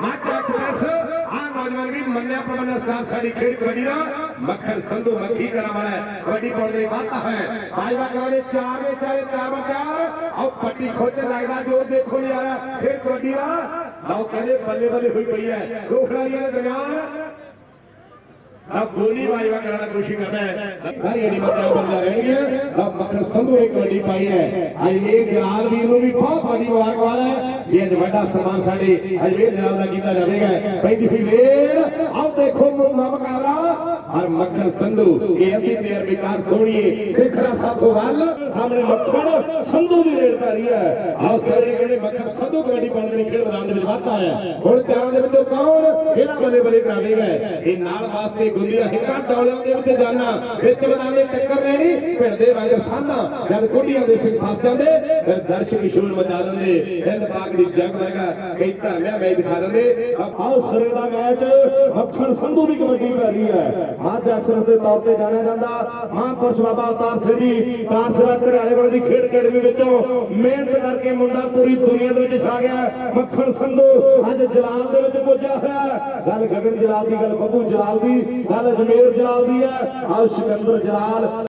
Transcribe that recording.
Majha express ਆ ਨੌਜਵਾਨ ਵੀ ਮੰਨਿਆ ਪ੍ਰਬੰਧ ਸਟਾਰ ਸਾਡੀ ਖੇਡ ਕਬੱਡੀ ਦਾ ਮੱਖਣ ਸੰਧੂ ਮੱਖੀ ਕਰਾਂ ਵਾਲਾ ਕਬੱਡੀ ਪਾਉਣ ਲਈ ਵਾਧਾ ਹੈ ਬਾਜਵਾ ਕਰਾਂ ਦੇ ਚਾਰ ਦੇ ਚਾਰੇ ਤਿਆਰ ਬਰ ਆਓ ਪੱਟੀ ਖੋਚ ਲੱਗਦਾ ਜੋ ਦੇਖੋ ਯਾਰ ਫਿਰ ਕਬੱਡੀ ਦਾ ਲਓ ਕਹਿੰਦੇ ਬੱਲੇ ਬੱਲੇ ਹੋਈ ਪਈ ਹੈ ਦੋ ਖਿਡਾਰੀਆਂ ਦੇ ਦਰਮਿਆਨ ਆ ਗੋਲੀ ਬਾਜਵਾ ਕਰਨ ਦੀ ਕੋਸ਼ਿਸ਼ ਕਰਦਾ ਹੈ। ਸਾਰੀ ਜਿਹੜੀ ਬੱਚਾ ਬੰਦਾ ਰਹਿਣਗੇ ਆ ਮੱਖਣ ਸੰਧੂ ਨੇ ਕਬੱਡੀ ਪਾਈ ਹੈ। ਅਜਮੇਰ ਜਲਾਲ ਵੀਰ ਨੂੰ ਵੀ ਬਹੁਤ ਵੱਡੀ ਮੁਬਾਰਕਬਾਦ ਹੈ ਇਹ ਅੱਜ ਵੱਡਾ ਸਨਮਾਨ ਸਾਡੇ ਅਜਮੇਰ ਜਲਾਲ ਦਾ ਕੀਤਾ ਜਾਵੇਗਾ। ਪੈਂਦੀ ਹੋਈ ਵੇੜ ਆਓ ਦੇਖੋ ਮੁੰਡਾ ਮੁਕਾਬਲਾ ਔਰ ਮੱਖਣ ਸੰਧੂ ਇਹ ਅਸੀਂ ਪਲੇਅਰ ਵਿਕਾਰ ਸੋਣੀਏ ਸਿਖਰਾ ਸਾਥੋਂ ਵੱਲ, ਸਾਹਮਣੇ ਮੱਖਣ ਸੰਧੂ ਦੀ ਰੇਡ ਪੈ ਰਹੀ ਹੈ। ਆਓ ਸਾਰੇ ਕਹਿੰਦੇ ਮੱਖਣ ਸੰਧੂ ਕਬੱਡੀ ਪਾਉਣ ਦੇ ਖੇਡ ਮੈਦਾਨ ਦੇ ਵਿੱਚ ਵਾਧਾ ਹੈ। ਹੁਣ ਤਿਆਰਾਂ ਦੇ ਵਿੱਚੋਂ ਕੌਣ ਕਿਹੜਾ ਬੱਲੇ ਬੱਲੇ ਕਰਾਵੇਗਾ ਇਹ ਨਾਲ ਵਾਸਤੇ ਗੁੱਲੀਆਂ ਹਿੱਕਾਂ ਡੌਲਿਆਂ ਦੇ ਵਿੱਚ ਜਾਣਾ, ਵਿੱਚ ਬਣਾਵੇ ਟੱਕਰ ਲੈਣੀ ਭਿੜਦੇ ਵਾਜੋ ਸਾਨਾ, ਜਦ ਗੁੱਡੀਆਂ ਦੇ ਸਿੰਘ ਫਸ ਜਾਂਦੇ, ਫਿਰ ਦਰਸ਼ਕ ਸ਼ੋਰ ਮਚਾ ਦਿੰਦੇ ਹਿੰਦ ਪਾਕ ਦੀ ਜੰਗ ਵਰਗਾ ਕਈ ਧਰਮਿਆ ਮੈਚ ਦਿਖਾ ਦਿੰਦੇ। ਆਓ ਸਿਰੇ ਦਾ ਮੈਚ, ਮੱਖਣ ਸੰਧੂ ਦੀ ਕਬੱਡੀ ਪੈ ਰਹੀ ਹੈ। ਮਾਝ ਦੇ ਤੌਰ ਤੇ ਜਾਣਿਆ ਜਾਂਦਾ। ਮਹਾਂਪੁਰਸ਼ ਬਾਬਾ ਅਵਤਾਰ ਸਿੰਘ ਜੀ ਕਾਂਸਰਾ ਘਰਿਆਲੇ ਵਾਲੇ ਦੀ ਖੇਡ ਅਕੈਡਮੀ ਵਿੱਚੋਂ ਮਿਹਨਤ ਕਰਕੇ ਮੁੰਡਾ ਪੂਰੀ ਦੁਨੀਆ ਦੇ ਵਿੱਚ ਛਾ ਗਿਆ। ਮੱਖਣ ਸੰਧੂ ਅੱਜ ਜਲਾਲ ਦੇ ਵਿੱਚ ਪੁੱਜਿਆ ਹੋਇਆ। ਗੱਲ ਗਗਨ ਜਲਾਲ ਦੀ, ਗੱਲ ਬੱਬੂ ਜਲਾਲ ਦੀ, ਗੱਲ ਜਮੇਰ ਜਲਾਲ ਦੀ ਹੈ। ਆਓ ਸਿਕੰਦਰ ਜਲਾਲ